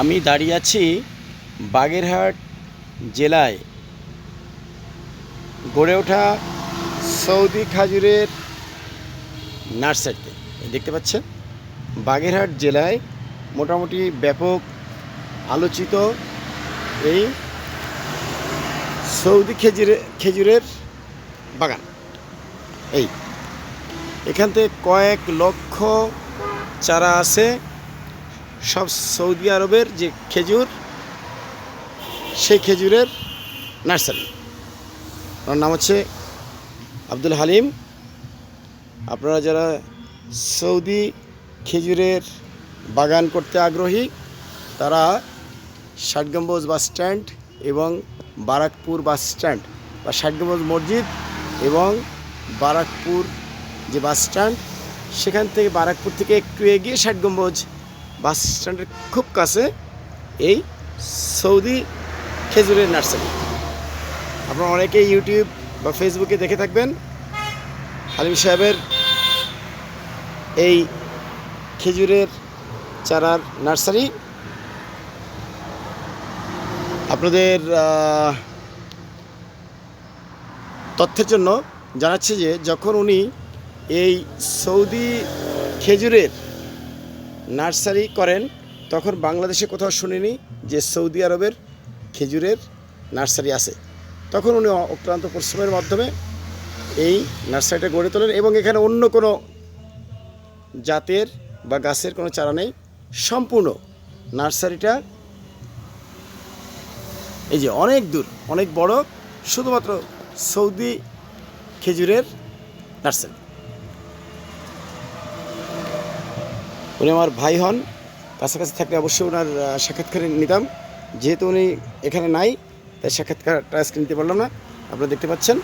আমি দাঁড়িয়ে আছি বাগেরহাট জেলায়। গড়ে ওঠা সৌদি খাজুরের নার্সারিতে দেখতে পাচ্ছেন? বাগেরহাট জেলায় মোটামুটি ব্যাপক আলোচিত এই সৌদি খেজুরে, খেজুরের বাগান। এই, এখান থেকে কয়েক লক্ষ চারা আছে। সব সৌদি আরবের যে খেজুর, সেই খেজুরের নার্সারি। ওনার নাম হচ্ছে আব্দুল হালিম। আপনারা যারা সৌদি খেজুরের বাগান করতে আগ্রহী, তারা ষাট গম্বুজ বাস স্ট্যান্ড এবং বারাকপুর বাস স্ট্যান্ড বা ষাট গম্বুজ মসজিদ এবং বারাকপুর যে বাস স্ট্যান্ড, সেখান থেকে বারাকপুর থেকে একটু এগিয়ে ষাট গম্বুজ বাস স্ট্যান্ডের খুব কাছে এই সৌদি খেজুরের নার্সারি। আপনারা অনেকেই ইউটিউব বা ফেসবুকে দেখে থাকবেন, হালিম সাহেবের এই খেজুরের চারার নার্সারি। আপনাদের তথ্যের জন্য জানাচ্ছি যে যখন উনি এই সৌদি খেজুরের নার্সারি করেন, তখন বাংলাদেশে কোথাও শুনিনি যে সৌদি আরবের খেজুরের নার্সারি আছে। তখন উনি অক্লান্ত পরিশ্রমের মাধ্যমে এই নার্সারিটা গড়ে তোলেন এবং এখানে অন্য কোনো জাতের বা গাছের কোনো চারা নেই। সম্পূর্ণ নার্সারিটা এই যে অনেক দূর, অনেক বড়, শুধুমাত্র সৌদি খেজুরের নার্সারি। উনি আমার ভাই হন। কাছাকাছি থাকলে অবশ্যই ওনার সাক্ষাৎকার নিতাম। যেহেতু উনি এখানে নাই, তাই সাক্ষাৎকারটা আজকে নিতে পারলাম না। আপনারা দেখতে পাচ্ছেন,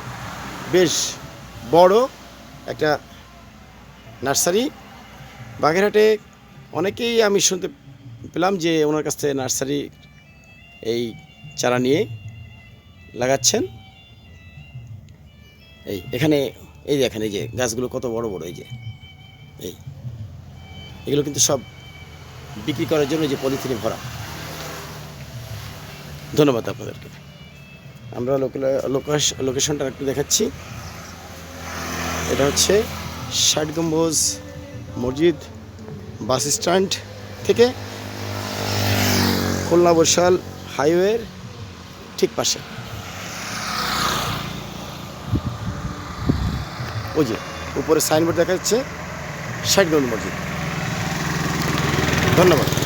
বেশ বড় একটা নার্সারি। বাগেরহাটে অনেকেই আমি শুনতে পেলাম যে ওনার কাছ থেকে নার্সারি এই চারা নিয়ে লাগাচ্ছেন। এই, এখানে, এই দেখেন, এই যে গাছগুলো কত বড় বড়, এই যে, এই। এগুলো কিন্তু সব বিক্রি করার জন্য যে পলিথিনে ভরা। ধন্যবাদ আপনাদেরকে। আমরা লোকেশ, লোকেশনটা একটু দেখাচ্ছি। এটা হচ্ছে ষাট গম্বুজ মসজিদ বাস স্ট্যান্ড থেকে খুলনা বরিশাল হাইওয়ের ঠিক পাশে। ওই যে উপরে সাইনবোর্ড দেখা যাচ্ছে ষাট গম্বুজ মসজিদ। ধন্যবাদ।